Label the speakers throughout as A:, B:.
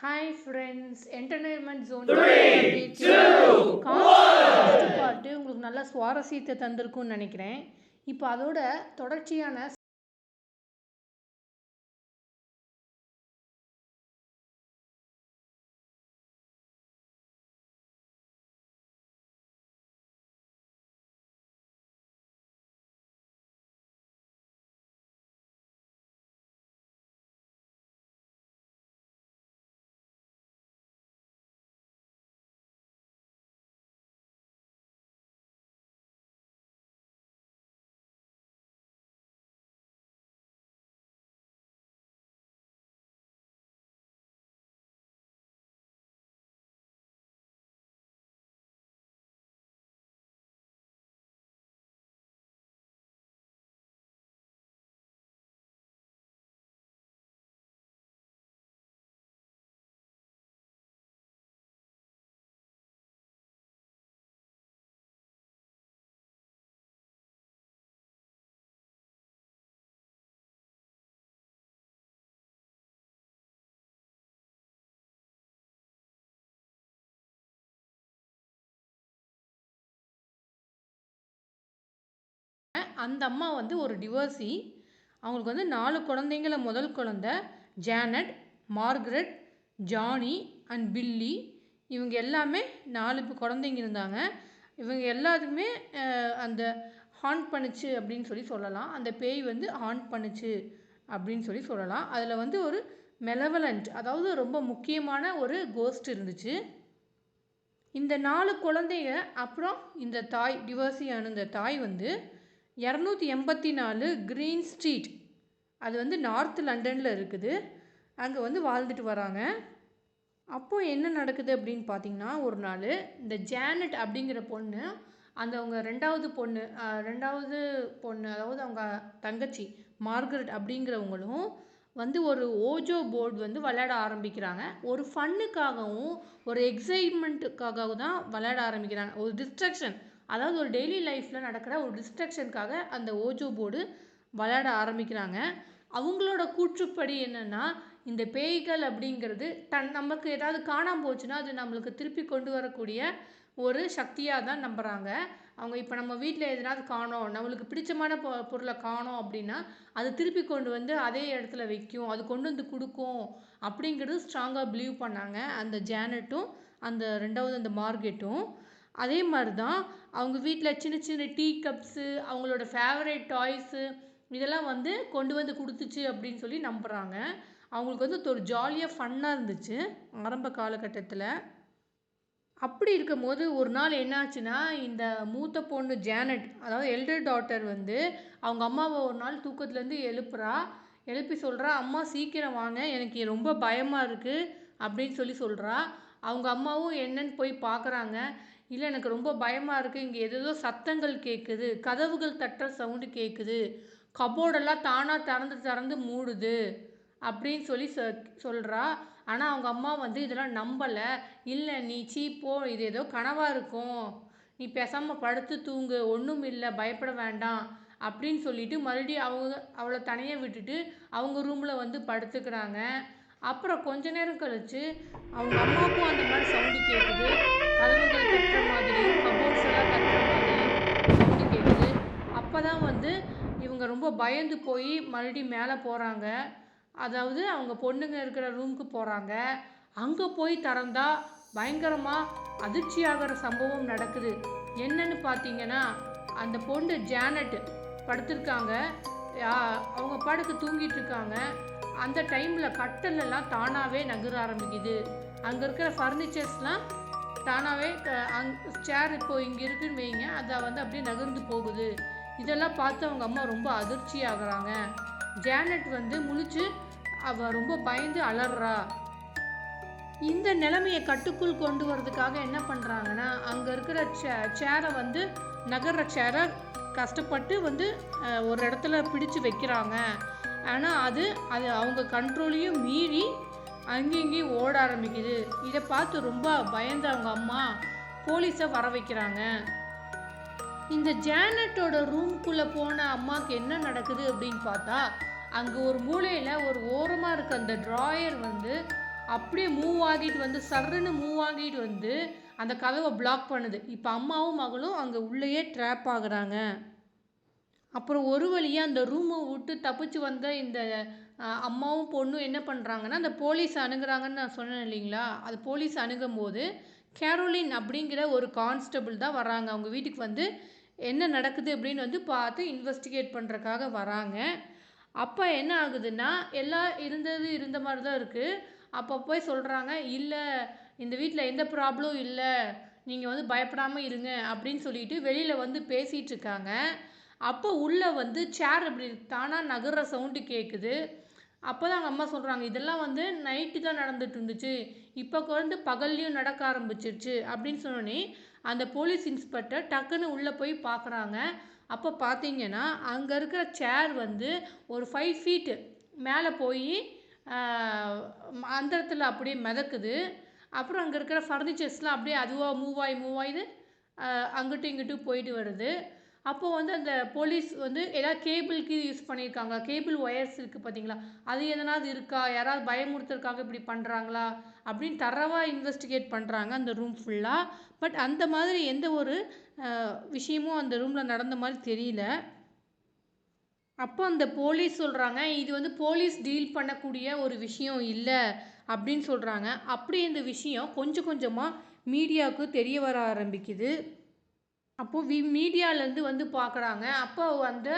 A: Hi friends entertainment zone பாட்டு உங்களுக்கு நல்ல சுவாரஸ்யத்தை தந்திருக்கும்னு நினைக்கிறேன். இப்போ அதோட தொடர்ச்சியான அந்த அம்மா வந்து ஒரு டிவோர்ஸி அவங்களுக்கு வந்து நாலு குழந்தைங்கள. முதல் குழந்த Janet Margaret Johnny and Billy. இவங்க எல்லாமே நாலு குழந்தைங்க இருந்தாங்க. இவங்க எல்லாத்துக்குமே அந்த ஹாண்ட் பண்ணுச்சு அப்படின்னு சொல்லி சொல்லலாம். அந்த பேய் வந்து ஹாண்ட் பண்ணுச்சு அப்படின்னு சொல்லி சொல்லலாம். அதில் வந்து ஒரு மெலவலண்ட் அதாவது ரொம்ப முக்கியமான ஒரு கோஸ்ட் இருந்துச்சு. இந்த நாலு குழந்தைங்க அப்புறம் இந்த தாய் டிவோர்ஸியான இந்த தாய் வந்து இரநூத்தி எண்பத்தி நாலு க்ரீன் ஸ்ட்ரீட் அது வந்து நார்த் லண்டனில் இருக்குது. அங்கே வந்து வாழ்ந்துட்டு வராங்க. அப்போது என்ன நடக்குது அப்படின்னு பார்த்தீங்கன்னா ஒரு நாள் இந்த ஜானட் அப்படிங்கிற பொண்ணு அந்த அவங்க ரெண்டாவது பொண்ணு ரெண்டாவது பொண்ணு அதாவது அவங்க தங்கச்சி மார்கரெட் அப்படிங்கிறவங்களும் வந்து ஒரு ஓஜோ போர்டு வந்து விளையாட ஆரம்பிக்கிறாங்க. ஒரு ஃபன்னுக்காகவும் ஒரு எக்ஸைட்மெண்ட்டுக்காகவும் தான் விளையாட ஆரம்பிக்கிறாங்க. ஒரு டிஸ்ட்ரக்ஷன் அதாவது ஒரு டெய்லி லைஃப்பில் நடக்கிற ஒரு டிஸ்ட்ராக்ஷனுக்காக அந்த ஓஜோ போர்டு விளையாட ஆரம்பிக்கிறாங்க. அவங்களோட கூற்றுப்படி என்னென்னா இந்த பேய்கள் அப்படிங்கிறது தன் நமக்கு ஏதாவது காணாமல் போச்சுன்னா அது நம்மளுக்கு திருப்பி கொண்டு வரக்கூடிய ஒரு சக்தியாக தான் நம்புகிறாங்க அவங்க இப்போ நம்ம வீட்டில் எதனாவது காணோம் நம்மளுக்கு பிடிச்சமான பொ பொருளை காணோம் அப்படின்னா அது திருப்பி கொண்டு வந்து அதே இடத்துல வைக்கும் அது கொண்டு வந்து கொடுக்கும் அப்படிங்கிறது ஸ்ட்ராங்காக பிலீவ் பண்ணாங்க அந்த ஜானட்டும் அந்த ரெண்டாவது அந்த மார்க்கெட்டும் அதே மாதிரி தான் அவங்க வீட்டில் சின்ன சின்ன டீ கப்ஸு அவங்களோட ஃபேவரட் டாய்ஸு இதெல்லாம் வந்து கொண்டு வந்து கொடுத்துச்சு அப்படின்னு சொல்லி நம்புகிறாங்க அவங்களுக்கு வந்து ஒரு ஜாலியாக ஃபன்னாக இருந்துச்சு ஆரம்ப காலகட்டத்தில். அப்படி இருக்கும்போது ஒரு நாள் என்னாச்சுன்னா இந்த மூத்த பொண்ணு ஜேனட் அதாவது எல்டர் டாட்டர் வந்து அவங்க அம்மாவை ஒரு நாள் தூக்கத்துலேருந்து எழுப்புறா எழுப்பி சொல்கிறா அம்மா சீக்கிரம் வாங்க எனக்கு ரொம்ப பயமாக இருக்குது அப்படின்னு சொல்லி சொல்கிறா அவங்க அம்மாவும் என்னன்னு போய் பார்க்குறாங்க இல்லை எனக்கு ரொம்ப பயமாக இருக்குது இங்கே ஏதேதோ சத்தங்கள் கேட்குது கதவுகள் தட்டுற சவுண்டு கேட்குது கபோர்டெல்லாம் தானாக திறந்து திறந்து மூடுது. அப்படின்னு சொல்லி சொ சொல்கிறா ஆனால் அவங்க அம்மா வந்து இதெல்லாம் நம்பலை. இல்லை நீ சீ போ. இது ஏதோ கனவாக இருக்கும். நீ பேசாமல் படுத்து தூங்கு. ஒன்றும் இல்லை பயப்பட வேண்டாம். அப்படின்னு சொல்லிட்டு மறுபடியும் அவங்க அவளை தனியாக விட்டுட்டு அவங்க ரூமில் வந்து படுத்துக்கிறாங்க. அப்புறம் கொஞ்ச நேரம் கழித்து அவங்க அம்மாவுக்கும் அந்த மாதிரி சவுண்டு கேட்குது கதவுகள் கட்டுற மாதிரியும் கபோர்ட்ஸ் எல்லாம் தட்டுற மாதிரியும் சவுண்டு கேட்குது அப்போ தான் வந்து இவங்க ரொம்ப பயந்து போய் மறுபடியும் மேலே போகிறாங்க அதாவது அவங்க பொண்ணுங்க இருக்கிற ரூமுக்கு போகிறாங்க அங்கே போய் திறந்தா பயங்கரமாக அதிர்ச்சியாகிற சம்பவம் நடக்குது. என்னன்னு பார்த்தீங்கன்னா அந்த பொண்ணு ஜானட் படுத்திருக்காங்க. யா- அவங்க பாட்டுக்கு தூங்கிட்டு இருக்காங்க. அந்த டைமில் கட்டலெல்லாம் தானாகவே நகர ஆரம்பிக்குது. அங்கே இருக்கிற ஃபர்னிச்சர்ஸ்லாம் தானாகவே அங் சேர் இப்போ இங்கே இருக்குன்னு வைங்க. அதை வந்து அப்படியே நகர்ந்து போகுது. இதெல்லாம் பார்த்து அவங்க அம்மா ரொம்ப அதிர்ச்சி ஆகுறாங்க. ஜானட் வந்து முழிச்சு அவ ரொம்ப பயந்து அலறா. இந்த நிலைமையை கட்டுக்குள் கொண்டு வரதுக்காக என்ன பண்ணுறாங்கன்னா அங்கே இருக்கிற சே சேரை வந்து நகர்ற சேரை கஷ்டப்பட்டு வந்து ஒரு இடத்துல பிடிச்சு வைக்கிறாங்க. ஆனால் அது அது அவங்க கண்ட்ரோலையும் மீறி அங்கேயும் இங்கேயும் ஓட ஆரம்பிக்குது. இதை பார்த்து ரொம்ப பயந்த அவங்க அம்மா போலீஸை வர வைக்கிறாங்க. இந்த ஜானட்டோட ரூம்குள்ளே போன அம்மாவுக்கு என்ன நடக்குது அப்படின்னு பார்த்தா அங்கே ஒரு மூலையில் ஒரு ஓரமாக இருக்க அந்த ட்ராயர் வந்து அப்படியே மூவ் ஆகிட்டு வந்து சர்ருன்னு மூவ் ஆகிட்டு வந்து அந்த கதவை பிளாக் பண்ணுது. இப்போ அம்மாவும் மகளும் அங்கே உள்ளேயே ட்ராப் ஆகுறாங்க. அப்புறம் ஒரு வழியாக அந்த ரூமை விட்டு தப்பிச்சு வந்த இந்த அம்மாவும் பொண்ணும் என்ன பண்ணுறாங்கன்னா அந்த போலீஸ் அணுகுறாங்கன்னு நான் சொன்னேன் இல்லைங்களா? அது போலீஸ் அணுகும் போது கேரோலின் அப்படிங்கிற ஒரு கான்ஸ்டபிள் தான் வராங்க. அவங்க வீட்டுக்கு வந்து என்ன நடக்குது அப்படின்னு வந்து பார்த்து இன்வெஸ்டிகேட் பண்ணுறக்காக வராங்க. அப்போ என்ன ஆகுதுன்னா எல்லாம் இருந்தது இருந்த மாதிரி தான் இருக்குது அப்போ போய் சொல்கிறாங்க இல்லை இந்த வீட்டில் எந்த ப்ராப்ளம் இல்லை. நீங்கள் வந்து பயப்படாமல் இருங்க அப்படின்னு சொல்லிட்டு வெளியில் வந்து பேசிகிட்டு இருக்காங்க. அப்போ உள்ளே வந்து சேர் அப்படி தானாக நகர்ற சவுண்டு கேட்குது அப்போ தான் அவங்க அம்மா சொல்கிறாங்க இதெல்லாம் வந்து நைட்டு தான் நடந்துட்டு இருந்துச்சு இப்போ வந்து பகல்லையும் நடக்க ஆரம்பிச்சிருச்சு. அப்படின்னு சொன்னோன்னே அந்த போலீஸ் இன்ஸ்பெக்டர் டக்குன்னு உள்ளே போய் பார்க்குறாங்க அப்போ பார்த்தீங்கன்னா அங்கே இருக்கிற சேர் வந்து ஒரு ஃபைவ் ஃபீட்டு மேலே போய் அந்தரத்தில் அப்படியே மிதக்குது. அப்புறம் அங்கே இருக்கிற ஃபர்னிச்சர்ஸ்லாம் அப்படியே அதுவாக மூவ் ஆகி மூவ் ஆகிது அங்கிட்டும் இங்கிட்டும் போயிட்டு வருது. அப்போ வந்து அந்த போலீஸ் வந்து ஏதாவது கேபிளுக்கு யூஸ் பண்ணியிருக்காங்க கேபிள் ஒயர்ஸ் இருக்குது பார்த்தீங்களா அது எதனாவது இருக்கா? யாராவது பயமுறுத்துறதுக்காக இப்படி பண்ணுறாங்களா அப்படின்னு தரவாக இன்வெஸ்டிகேட் பண்ணுறாங்க அந்த ரூம் ஃபுல்லாக பட் அந்த மாதிரி எந்த ஒரு விஷயமும் அந்த ரூமில் நடந்த மாதிரி தெரியல. அப்போ அந்த போலீஸ் சொல்கிறாங்க இது வந்து போலீஸ் டீல் பண்ணக்கூடிய ஒரு விஷயம் இல்லை அப்படின்னு சொல்கிறாங்க அப்படி இந்த விஷயம் கொஞ்சம் கொஞ்சமாக மீடியாவுக்கு தெரிய வர ஆரம்பிக்குது. அப்போது வி மீடியாலேருந்து வந்து பார்க்குறாங்க அப்போ வந்து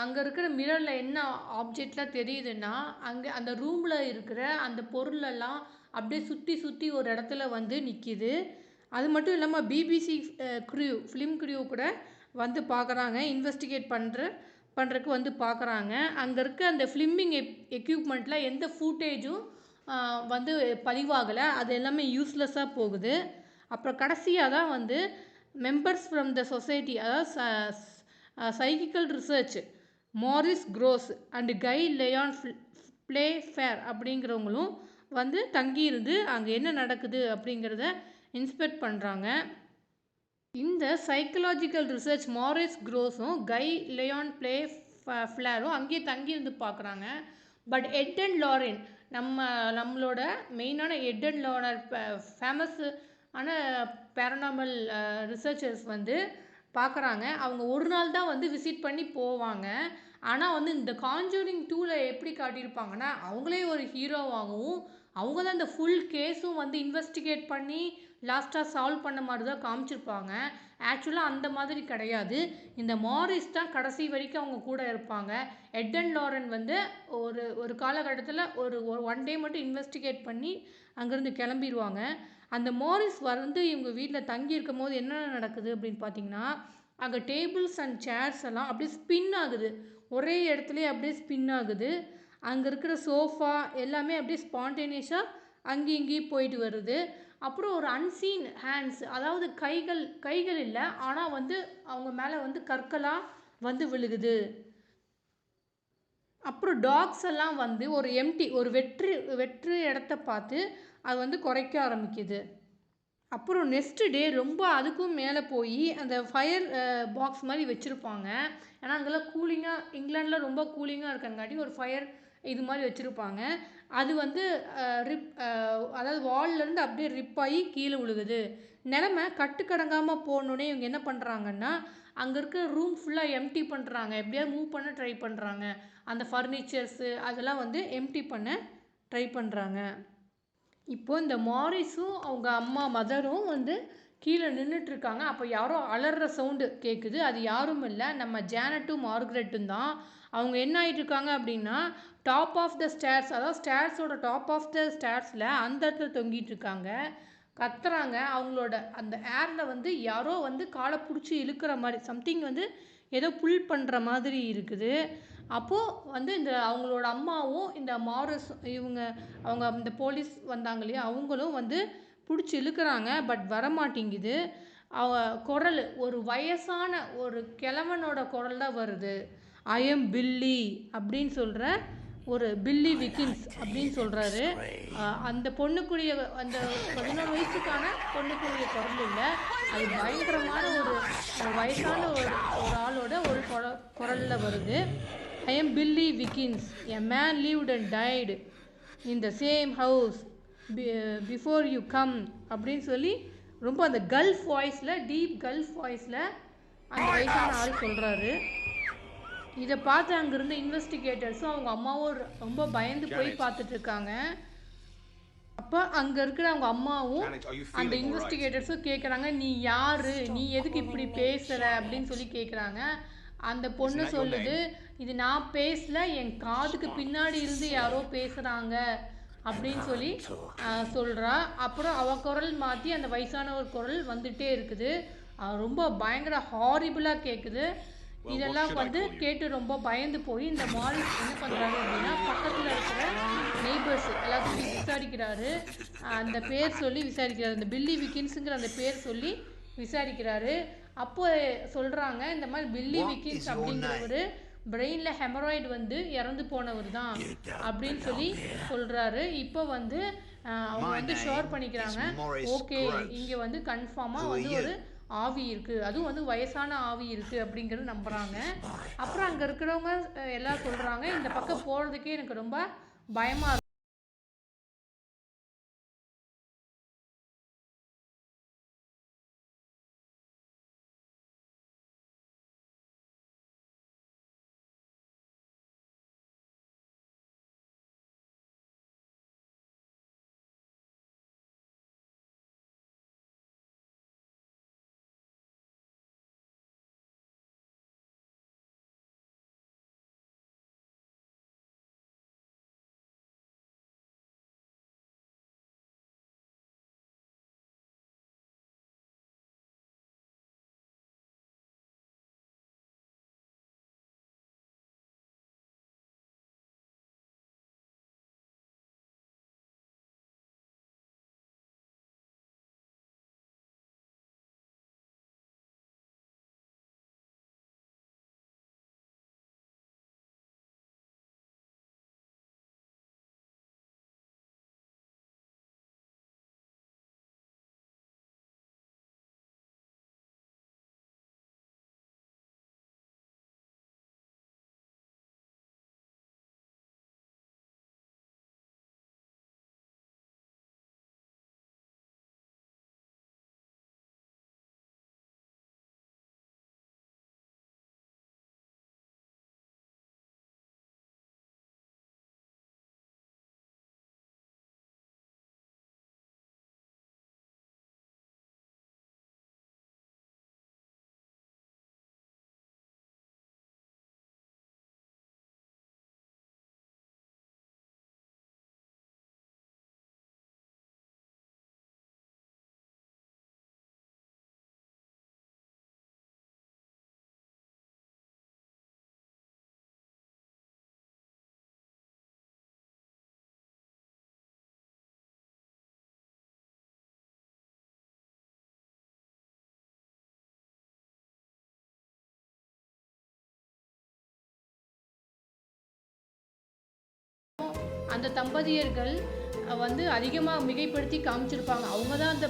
A: அங்கே இருக்கிற மிரரில் என்ன ஆப்ஜெக்ட்லாம் தெரியுதுன்னா அங்கே அந்த ரூமில் இருக்கிற அந்த பொருளெல்லாம் அப்படியே சுற்றி சுற்றி ஒரு இடத்துல வந்து நிற்கிது அது மட்டும் இல்லாமல் பிபிசி க்ரியூ ஃபிலிம் க்ரியூ கூட வந்து பார்க்குறாங்க இன்வெஸ்டிகேட் பண்ணுற பண்ணுறக்கு வந்து பார்க்குறாங்க அங்கே இருக்க அந்த ஃபிலிமிங் எப் எக்யூப்மெண்ட்டில் எந்த ஃபூட்டேஜும் வந்து பதிவாகலை. அது எல்லாமே யூஸ்லெஸ்ஸாக போகுது. அப்புறம் கடைசியாக தான் வந்து மெம்பர்ஸ் ஃப்ரம் த சொசைட்டி அதாவது psychical research Maurice Grosse and Guy Lyon Playfair அப்படிங்கிறவங்களும் வந்து தங்கியிருந்து அங்கே என்ன நடக்குது அப்படிங்கிறத இன்ஸ்பெக்ட் பண்ணுறாங்க இந்த சைக்கலாஜிக்கல் ரிசர்ச் மாரிஸ் க்ரோஸும் கை லியான் ப்ளே ஃப்ளேரும் அங்கேயே தங்கியிருந்து பார்க்குறாங்க பட் எட் அண்ட் லாரின் நம்ம நம்மளோட மெயினான எட் அண்ட் லாரர் ஃபேமஸ் ஆனால் பேரனாமல் ரிசர்ச்சர்ஸ் வந்து பார்க்குறாங்க அவங்க ஒரு நாள் தான் வந்து விசிட் பண்ணி போவாங்க. ஆனால் வந்து இந்த காஞ்சூரிங் டூவில் எப்படி காட்டியிருப்பாங்கன்னா அவங்களே ஒரு ஹீரோவாகவும் அவங்க தான் இந்த ஃபுல் கேஸும் வந்து இன்வெஸ்டிகேட் பண்ணி லாஸ்ட்டாக சால்வ் பண்ண மாதிரி தான் காமிச்சிருப்பாங்க. ஆக்சுவலாக அந்த மாதிரி கிடையாது. இந்த மாரிஸ் தான் கடைசி வரைக்கும் அவங்க கூட இருப்பாங்க. எட் அண்ட் லாரன் வந்து ஒரு ஒரு காலகட்டத்தில் ஒரு ஒரு ஒன் டே மட்டும் இன்வெஸ்டிகேட் பண்ணி அங்கேருந்து கிளம்பிடுவாங்க அந்த மோரிஸ் வந்து இவங்க வீட்டில் தங்கி இருக்கும் போது என்னென்ன நடக்குது அப்படின்னு பார்த்தீங்கன்னா அங்கே டேபிள்ஸ் அண்ட் சேர்ஸ் எல்லாம் அப்படியே ஸ்பின் ஆகுது. ஒரே இடத்துலையே அப்படியே ஸ்பின் ஆகுது. அங்கே இருக்கிற சோஃபா எல்லாமே அப்படியே ஸ்பான்டேனியஸாக அங்கேயும் இங்கேயும் போயிட்டு வருது. அப்புறம் ஒரு அன்சீன் ஹேண்ட்ஸ் அதாவது கைகள் கைகள் இல்லை ஆனால் வந்து அவங்க மேலே வந்து கற்களாக வந்து விழுகுது. அப்புறம் டாக்ஸ் எல்லாம் வந்து ஒரு எம்டி ஒரு வெற்று வெற்று இடத்த பார்த்து அது வந்து குறைக்க ஆரம்பிக்குது. அப்புறம் நெக்ஸ்ட்டு டே ரொம்ப அதுக்கும் மேலே போய் அந்த ஃபயர் பாக்ஸ் மாதிரி வச்சுருப்பாங்க. ஏன்னா அங்கெல்லாம் கூலிங்காக இங்கிலாண்டில் ரொம்ப கூலிங்காக இருக்கங்காட்டி ஒரு ஃபயர் இது மாதிரி வச்சுருப்பாங்க. அது வந்து ரிப் அதாவது வால்லேருந்து அப்படியே ரிப் ஆகி கீழே விழுகுது. நிலமை கட்டுக்கடங்காமல் போனோடனே இவங்க என்ன பண்ணுறாங்கன்னா அங்கே இருக்க ரூம் ஃபுல்லாக எம்டி பண்ணுறாங்க எப்படியாவது மூவ் பண்ண ட்ரை பண்ணுறாங்க அந்த ஃபர்னிச்சர்ஸு அதெல்லாம் வந்து எம்டி பண்ண ட்ரை பண்ணுறாங்க இப்போ இந்த மாரிஸும் அவங்க அம்மா மதரும் வந்து கீழே நின்றுட்ருக்காங்க அப்போ யாரோ அலறுற சவுண்டு கேட்குது அது யாரும் இல்லை. நம்ம ஜானட்டும் மார்கரெட்டும் தான். அவங்க என்ன ஆயிட்டுருக்காங்க அப்படின்னா டாப் ஆஃப் த ஸ்டேர்ஸ் அதாவது ஸ்டேர்ஸோட டாப் ஆஃப் த ஸ்டேர்ஸில் அந்த இடத்துல தொங்கிட்டு இருக்காங்க கத்துறாங்க. அவங்களோட அந்த ஏரில் வந்து யாரோ வந்து காலை பிடிச்சி இழுக்கிற மாதிரி சம்திங் வந்து ஏதோ புல் பண்ணுற மாதிரி இருக்குது. அப்போது வந்து இந்த அவங்களோட அம்மாவும் இந்த மாரஸ் இவங்க அவங்க இந்த போலீஸ் வந்தாங்க இல்லையா அவங்களும் வந்து பிடிச்சி இழுக்கிறாங்க பட் வரமாட்டேங்குது. அவ குரல் ஒரு வயசான ஒரு கிழவனோட குரல் தான் வருது. ஐ எம் பில்லி அப்படின்னு சொல்கிற ஒரு பில்லி விக்கின்ஸ் அப்படின்னு சொல்கிறாரு அந்த பொண்ணுக்குரிய அந்த பதினோரு வயசுக்கான பொண்ணுக்குரிய குரல் இல்லை. அது பயங்கரமான ஒரு ஒரு வயசான ஒரு ஒரு ஆளோட ஒரு குர குரலில் வருது. I am Billy Wiggins a man lived and died in the same house before you come அப்படின்னு சொல்லி ரொம்ப அந்த கல்ஃப் வாய்ஸில் டீப் கல்ஃப் வாய்ஸில் அந்த வயசான ஆள் சொல்கிறாரு இதை பார்த்து அங்கே இருந்த இன்வெஸ்டிகேட்டர்ஸும் அவங்க அம்மாவும் ரொம்ப பயந்து போய் பார்த்துட்டு இருக்காங்க. அப்போ அங்கே இருக்கிற அவங்க அம்மாவும் அந்த? இன்வெஸ்டிகேட்டர்ஸும் கேட்குறாங்க நீ யாரு? நீ எதுக்கு இப்படி பேசுற? அப்படின்னு சொல்லி கேட்குறாங்க அந்த பொண்ணு சொல்லுது இது நான் பேசல என் காதுக்கு பின்னாடி இருந்து யாரோ பேசுறாங்க. அப்படின்னு சொல்லி சொல்றா. அப்புறம் அவ குரல் மாத்தி அந்த வயசானவர் குரல் வந்துட்டே இருக்குது. ரொம்ப பயங்கர ஹாரிபிளா கேக்குது. இதெல்லாம் வந்து? கேட்டு ரொம்ப பயந்து போய் இந்த மாரிஸ் என்ன பண்றாரு அப்படின்னா பக்கத்துல இருக்கிற நெய்பர்ஸ் எல்லாத்தையும் விசாரிக்கிறாரு. அந்த பேர் சொல்லி விசாரிக்கிறாரு. இந்த பில்லி விக்கின்ஸுங்கிற அந்த பேர் சொல்லி விசாரிக்கிறாரு. அப்போ சொல்றாங்க இந்த மாதிரி பில்லி விக்கின்ஸ் அப்படிங்கிறவரு பிரெயின்ல ஹெமராய்டு வந்து இறந்து போனவர் தான் அப்படின்னு சொல்லி சொல்றாரு. இப்போ வந்து அவங்க வந்து ஷோர் பண்ணிக்கிறாங்க. ஓகே. இங்க வந்து கன்ஃபார்மா
B: Who are
A: வந்து? ஒரு ஆவி இருக்கு. அதுவும் வந்து வயசான ஆவி இருக்கு அப்படிங்கறது நம்புறாங்க. அப்புறம் அங்க இருக்கிறவங்க எல்லாம் சொல்றாங்க இந்த பக்கம் போறதுக்கே எனக்கு ரொம்ப பயமா அந்த தம்பதியர்கள் வந்து அதிகமாக மிகைப்படுத்தி காமிச்சிருப்பாங்க. அவங்க தான் அந்த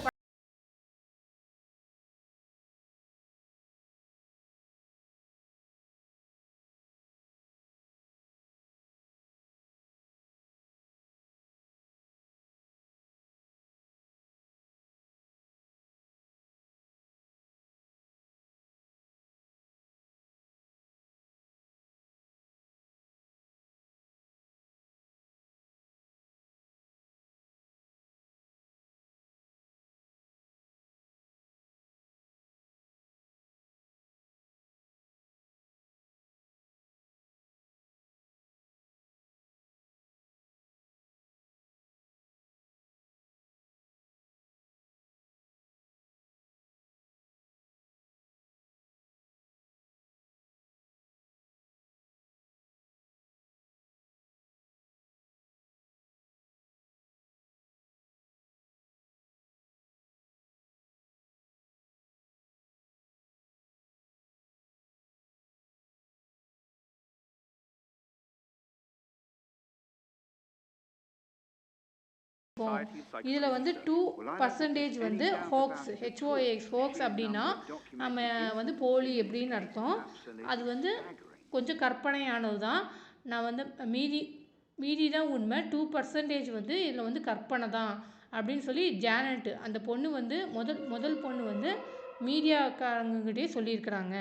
A: ப- இதில் வந்து டூ பர்சன்டேஜ் வந்து ஹோக்ஸ் ஹெச்ஓஏஎக்ஸ் ஹோக்ஸ் அப்படின்னா நம்ம வந்து போலி எப்படின்னு அர்த்தம். அது வந்து கொஞ்சம் கற்பனையானது தான் நான் வந்து மீதி மீதி தான் உண்மை. டூ பர்சன்டேஜ் வந்து இதில் வந்து கற்பனை தான் அப்படின்னு சொல்லி ஜானட் அந்த பொண்ணு வந்து முதல் முதல் பொண்ணு வந்து மீடியாக்காரங்ககிட்டயே சொல்லியிருக்கிறாங்க.